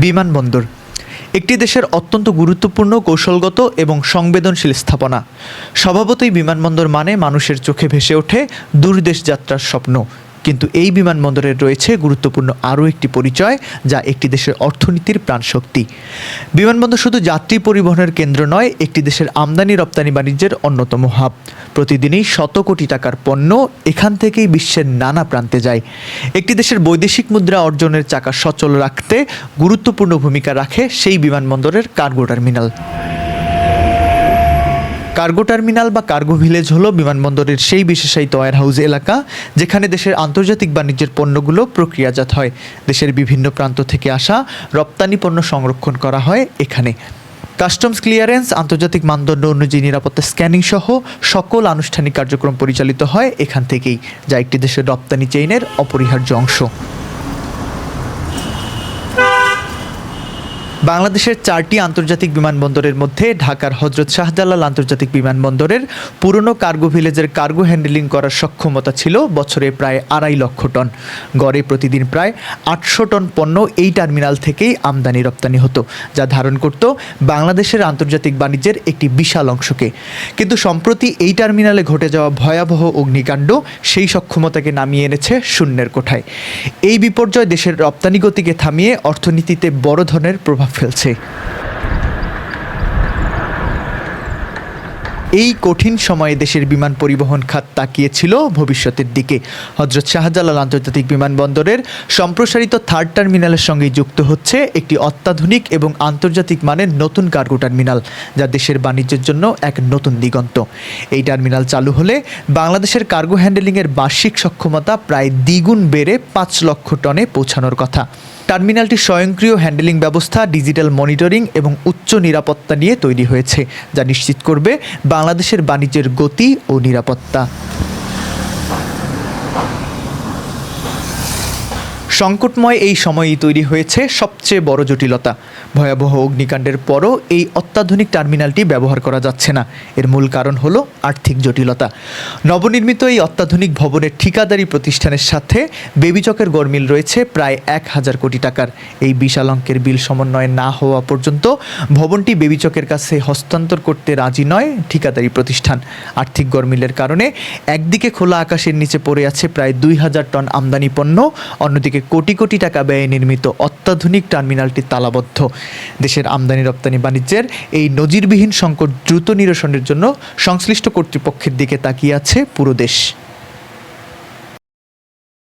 বিমানবন্দর। একটি দেশের অত্যন্ত গুরুত্বপূর্ণ, কৌশলগত এবং সংবেদনশীল স্থাপনা। স্বভাবতই বিমানবন্দর মানে মানুষের চোখে ভেসে ওঠে দূরদেশ যাত্রার স্বপ্ন। কিন্তু এই বিমানবন্দরের রয়েছে গুরুত্বপূর্ণ আরও একটি পরিচয়, যা একটি দেশের অর্থনীতির প্রাণশক্তি। বিমানবন্দর শুধু যাত্রী পরিবহনের কেন্দ্র নয়, একটি দেশের আমদানি রপ্তানি বাণিজ্যের অন্যতম হাব। প্রতিদিনই শত কোটি টাকার পণ্য এখান থেকেই বিশ্বের নানা প্রান্তে যায়। একটি দেশের বৈদেশিক মুদ্রা অর্জনের চাকা সচল রাখতে গুরুত্বপূর্ণ ভূমিকা রাখে সেই বিমানবন্দরের কার্গো টার্মিনাল। কার্গো টার্মিনাল বা কার্গো ভিলেজ হলো বিমানবন্দরের সেই বিশেষায়িত ওয়ার হাউস এলাকা, যেখানে দেশের আন্তর্জাতিক বাণিজ্যের পণ্যগুলো প্রক্রিয়াজাত হয়। দেশের বিভিন্ন প্রান্ত থেকে আসা রপ্তানি পণ্য সংরক্ষণ করা হয় এখানে। কাস্টমস ক্লিয়ারেন্স, আন্তর্জাতিক মানদণ্ড অনুযায়ী নিরাপত্তা স্ক্যানিং সহ সকল আনুষ্ঠানিক কার্যক্রম পরিচালিত হয় এখান থেকেই, যা একটি দেশের রপ্তানি চেইনের অপরিহার্য অংশ। বাংলাদেশের চারটি আন্তর্জাতিক বিমানবন্দরের মধ্যে ঢাকার হজরত শাহজালাল আন্তর্জাতিক বিমানবন্দরের পুরনো কার্গো ভিলেজের কার্গো হ্যান্ডেলিং করার সক্ষমতা ছিল বছরে প্রায় আড়াই লক্ষ টন। গড়ে প্রতিদিন প্রায় আটশো টন পণ্য এই টার্মিনাল থেকেই আমদানি রপ্তানি হতো, যা ধারণ করত বাংলাদেশের আন্তর্জাতিক বাণিজ্যের একটি বিশাল অংশকে। কিন্তু সম্প্রতি এই টার্মিনালে ঘটে যাওয়া ভয়াবহ অগ্নিকাণ্ড সেই সক্ষমতাকে নামিয়ে এনেছে শূন্যের কোঠায়। এই বিপর্যয় দেশের রপ্তানি গতিকে থামিয়ে অর্থনীতিতে বড় ধরনের প্রভাব ফেলছে। এই কঠিন সময়ে দেশের বিমান পরিবহন খাত তাকিয়েছিল ভবিষ্যতের দিকে। হজরত শাহজালাল আন্তর্জাতিক বিমানবন্দরের সম্প্রসারিত থার্ড টার্মিনালের সঙ্গে যুক্ত হচ্ছে একটি অত্যাধুনিক এবং আন্তর্জাতিক মানের নতুন কার্গো টার্মিনাল, যা দেশের বাণিজ্যের জন্য এক নতুন দিগন্ত। এই টার্মিনাল চালু হলে বাংলাদেশের কার্গো হ্যান্ডেলিংয়ের বার্ষিক সক্ষমতা প্রায় দ্বিগুণ বেড়ে পাঁচ লক্ষ টনে পৌঁছানোর কথা। টার্মিনালটি স্বয়ংক্রিয় হ্যান্ডেলিং ব্যবস্থা, ডিজিটাল মনিটরিং এবং উচ্চ নিরাপত্তা নিয়ে তৈরি হয়েছে, যা নিশ্চিত করবে বাংলাদেশের বাণিজ্যের গতি ও নিরাপত্তা। সংকটময় এই সময়ই তৈরি হয়েছে সবচেয়ে বড় জটিলতা। ভয়াবহ অগ্নিকাণ্ডের পরও এই অত্যাধুনিক টার্মিনালটি ব্যবহার করা যাচ্ছে না। এর মূল কারণ হলো আর্থিক জটিলতা। নবনির্মিত এই অত্যাধুনিক ভবনের ঠিকাদারি প্রতিষ্ঠানের সাথে বেবিচকের গরমিল রয়েছে প্রায় এক হাজার কোটি টাকার। এই বিশাল অঙ্কের বিল সমন্বয় না হওয়া পর্যন্ত ভবনটি বেবিচকের কাছে হস্তান্তর করতে রাজি নয় ঠিকাদারি প্রতিষ্ঠান। আর্থিক গরমিলের কারণে একদিকে খোলা আকাশের নিচে পড়ে আছে প্রায় দুই হাজার টন আমদানি পণ্য, অন্যদিকে কোটি কোটি টাকা ব্যয়ে নির্মিত অত্যাধুনিক টার্মিনালটি তালাবদ্ধ। দেশের আমদানি রপ্তানি বাণিজ্যের এই নজিরবিহীন সংকট দ্রুত নিরসনের জন্য সংশ্লিষ্ট কর্তৃপক্ষের দিকে তাকিয়ে আছে পুরো দেশ।